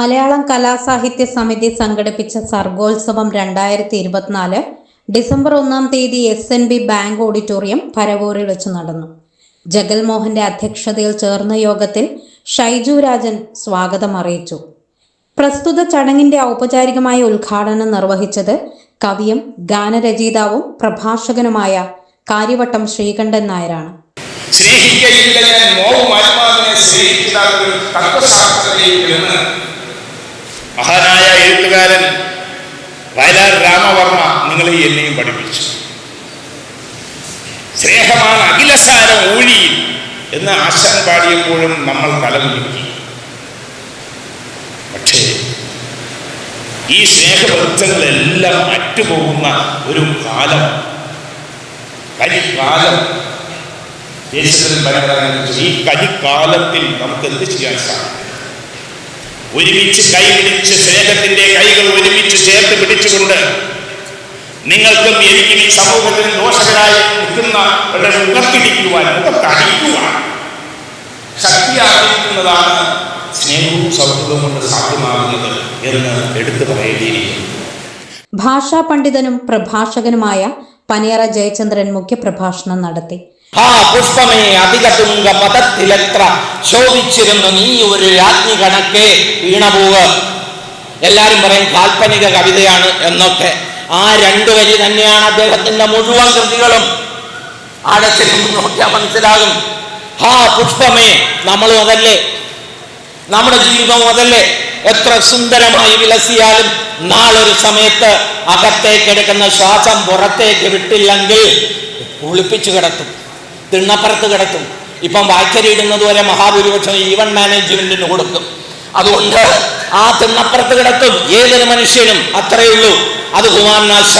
മലയാളം കലാസാഹിത്യ സമിതി സംഘടിപ്പിച്ച സർഗോത്സവം രണ്ടായിരത്തി ഇരുപത്തിനാല് ഡിസംബർ ഒന്നാം തീയതി S N B bank auditorium പരവൂരിൽ വെച്ച് നടന്നു. ജഗൽമോഹന്റെ അധ്യക്ഷതയിൽ ചേർന്ന യോഗത്തിൽ ഷൈജു രാജൻ സ്വാഗതം അറിയിച്ചു. പ്രസ്തുത ചടങ്ങിന്റെ ഔപചാരികമായ ഉദ്ഘാടനം നിർവഹിച്ചത് കവിയും ഗാനരചയിതാവും പ്രഭാഷകനുമായ കാര്യവട്ടം ശ്രീകണ്ഠൻ നായരാണ്. സ്നേഹിക്കയില്ല ഞാൻ മോവും ആത്മാവിനെ സ്നേഹിക്കുന്ന ഒരു തത്വശാസ്ത്രത്തിൽ എന്ന് മഹാനായ എഴുത്തുകാരൻ വയലാർ രാമവർമ്മ നിങ്ങളെ എന്നെയും പഠിപ്പിച്ചു. സ്നേഹമാണ് അഖിലസാരം ഊഴിയിൽ എന്ന് ആശാൻ പാടിയപ്പോഴും നമ്മൾ തലമുലുക്കി പക്ഷേ ഈ സ്നേഹബന്ധങ്ങളെല്ലാം അറ്റുപോകുന്ന ഒരു കാലം കരിക്കാലം ദേശത്തിൽ പരമ്പരാഗത ഈ കരിക്കാലത്തിൽ നമുക്ക് എന്ത് ചെയ്യാൻ സാധിക്കും? ഒരുമിച്ച് കൈപിടിച്ച് സ്നേഹത്തിന്റെ കൈകൾ ഒരുമിച്ച് ചേർത്ത് പിടിച്ചുകൊണ്ട് നിങ്ങൾക്കും എനിക്കും ഈ സമൂഹത്തിന് ദോഷകരായി നിൽക്കുന്ന മുഖത്തിടിക്കുവാൻ മുഖത്തടിക്കുവാൻ ശക്തി ആഗ്രഹിക്കുന്നതാണ് സ്നേഹവും സൗഹൃദവും കൊണ്ട് സാധ്യമാകുന്നത് എന്ന് എടുത്തു പറയേണ്ടിയിരിക്കുന്നു. ഭാഷാ പണ്ഡിതനും പ്രഭാഷകനുമായ പനിയറ ജയചന്ദ്രൻ മുഖ്യപ്രഭാഷണം നടത്തി. ആ പുഷ്പമേ അധിക തുങ്ക പദത്തിലെത്ര ശോഭിച്ചിരുന്നു നീ ഒരു രാജ്ഞി കണക്കെ വീണപൂവ് എല്ലാരും പറയും കാൽപ്പനിക കവിതയാണ് എന്നൊക്കെ. ആ രണ്ടു വരി തന്നെയാണ് അദ്ദേഹത്തിന്റെ മുഴുവൻ കൃതികളും. ആഴത്തിലും നോക്കിയാൽ മനസ്സിലാകും. ഹാ പുഷ്പമേ നമ്മൾ അതല്ലേ? നമ്മുടെ ജീവിതം അതല്ലേ? എത്ര സുന്ദരമായി വിലസിയാലും നാളൊരു സമയത്ത് അകത്തേക്കെടുക്കുന്ന ശ്വാസം പുറത്തേക്ക് വിട്ടില്ലെങ്കിൽ കുളിപ്പിച്ചു കിടത്തും. തിണ്ണപ്പുറത്ത് കിടക്കും. ഇപ്പം വായ്ക്കരിയിടുന്നത് വരെ മഹാഭൂരിപക്ഷം ഈവൻ മാനേജ്മെന്റിന് കൊടുക്കും. അതുകൊണ്ട് ആ തിണ്ണപ്പുറത്ത് കിടക്കും. ഏതൊരു മനുഷ്യനും അത്രയേ ഉള്ളൂ. അത് ഹുമാനാശ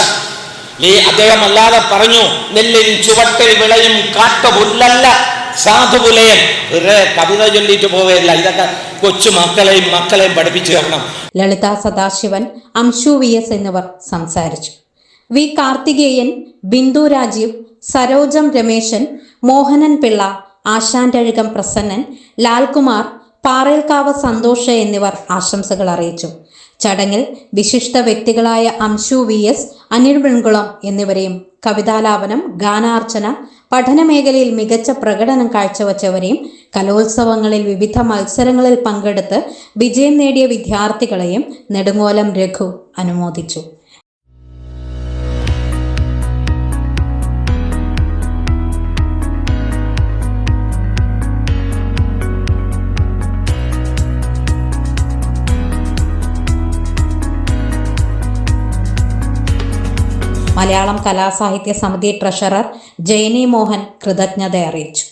നീ അദ്ദേഹം അല്ലാതെ പറഞ്ഞു നെല്ലിൻ ചുവട്ടിൽ വിളയും കാട്ടുപുല്ലല്ല സാധുപുലയൻ. ഒരു കവിത ചൊല്ലിയിട്ട് പോവേല ഇതൊക്കെ കൊച്ചു മക്കളെയും മക്കളെയും പഠിപ്പിച്ചു തരണം ലളിത സദാശിവൻ അംശു വി എസ് എന്നിവർ സംസാരിച്ചു. വി കാർത്തികേയൻ ബിന്ദു രാജീവ് സരോജം രമേശൻ മോഹനൻ പിള്ള ആശാന്റഴുകം പ്രസന്നൻ ലാൽകുമാർ പാറേൽക്കാവ് സന്തോഷ് എന്നിവർ ആശംസകൾ അറിയിച്ചു. ചടങ്ങിൽ വിശിഷ്ട വ്യക്തികളായ അംശു വി എസ് അനിൽ വെൺകുളം എന്നിവരെയും കവിതാലാപനം ഗാനാർച്ചന പഠനമേഖലയിൽ മികച്ച പ്രകടനം കാഴ്ചവെച്ചവരെയും കലോത്സവങ്ങളിൽ വിവിധ മത്സരങ്ങളിൽ പങ്കെടുത്ത് വിജയം നേടിയ വിദ്യാർത്ഥികളെയും നെടുങ്ങോലം രഘു അനുമോദിച്ചു. മലയാളം കലാസാഹിത്യ സമിതി ട്രഷറർ ജയനി മോഹൻ കൃതജ്ഞത അറിയിച്ചു